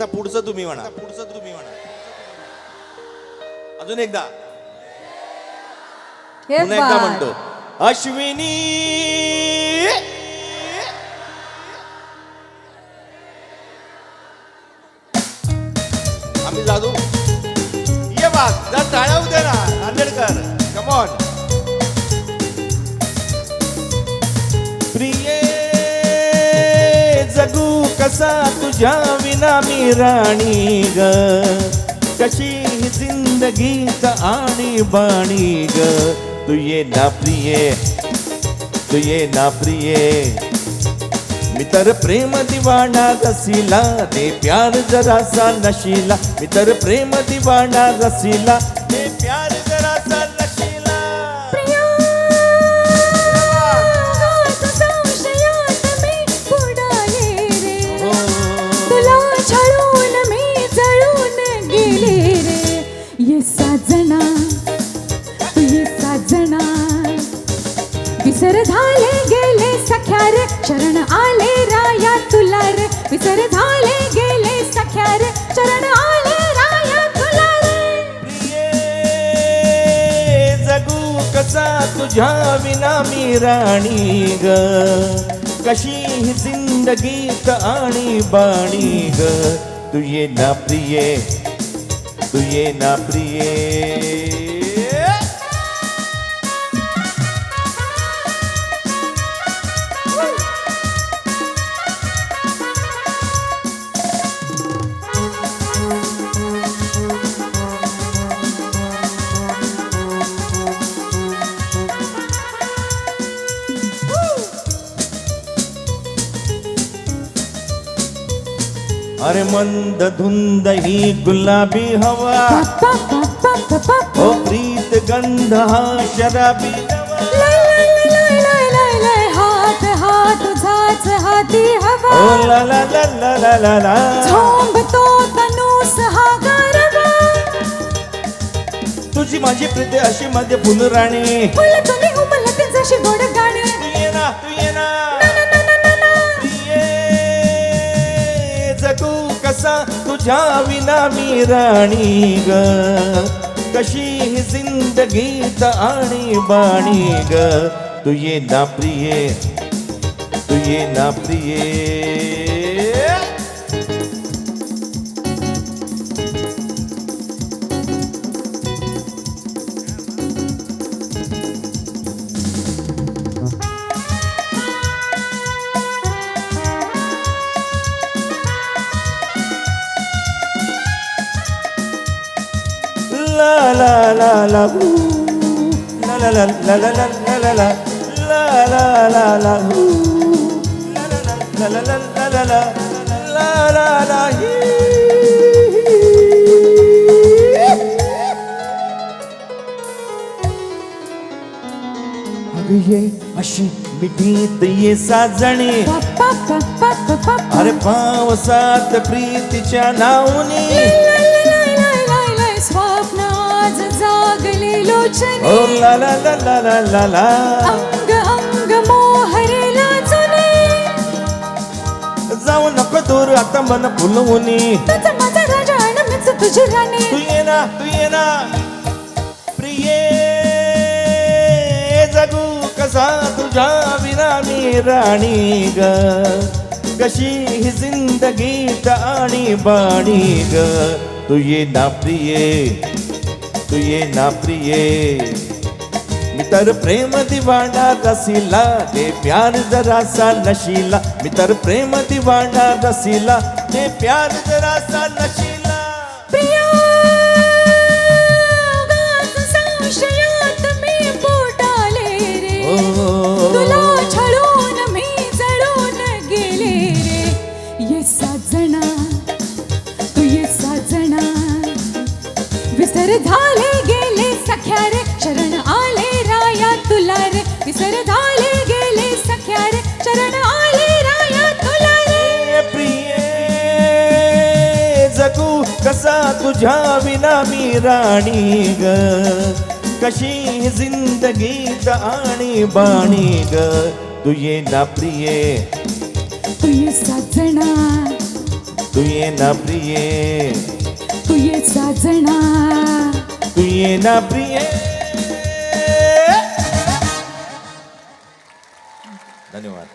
आता पुढचं तुम्ही म्हणा. पुढचं तुम्ही म्हणा. अजून एकदा. पुन्हा एकदा. म्हणतो. अश्विनी. आम्ही जादू. ये बाग जर टाळ्या उद्या ना नांदेडकर. कमॉन कसा तुझ्या विना मी राणी ग? कशी जिंदगीत आणि बाणी ग? तू ये ना प्रिये तू ये ना प्रिये. मी तर प्रेम दिवाणा रसिला दे प्यार जरासा नशिला. मी तर प्रेम दिवाणा रसिला दे विसर झाले गेले सख्या रे चरण आले राया तुला रे. विसर झाले गेले सख्या रे चरण आले राया तुला रे. जगू कसा तुझ्या विना मी राणी ग? कशी ही जिंदगीत आणि बाणी ग? तुये ना प्रिये तुये ना प्रिये. अरे मंद धुंद ही गुलाबी हवा। ओ प्रीत गंध हा शराबी हात हात झाच हाती हवा ओ ला ला ला ला ला ला ला। झोंबतो तनूस हा गारवा तुझी माझी प्रीती अशी मध्ये फुलराणी फुल तुम्ही तुझ्या विना मी राणी ग. कशी ही जिंदगीत आणि बाणी ग. तू ये ना प्रिये तू ये ना प्रिये. La la la la. La la la la la la la la la La la la la. La la ये अशी मिठीत ये साजणे अरे पावसात प्रीतीच्या नावनी स्वप्न लोचने ला ला ला ला ला ला ला. अंग अंग मोहरेला जुने जाऊ नको दूर आता मन फुलवूनी. तुझा माझा राजा आणि मीच तुझी राणी. तू ये ना तू ये ना. प्रिये जगू कसा तुझ्या विना मी राणी ग. कशी ही जिंदगीत आणि बाणी ग. तू ये ना प्रिये. तुये ना प्रिये। मितर प्रेम दिवाना रसीला दे प्यार जरा सा नशीला। मितर प्रेम दिवाना रसीला दे प्यार जरा सा नशीला। विसर झाले गेले सख्या रे शरण आले राया तुला रे विसर झाले गेले सख्या रे शरण आले राया तुला रे प्रिये जगू कसा तुझ्या विना मी राणी ग? कशी जिंदगीत आणि बाणी ग? तू ये ना प्रिये. तू ये साजना. तू ये ना प्रिये. तू ये साजना. तू ये ना प्रिये धन्यवाद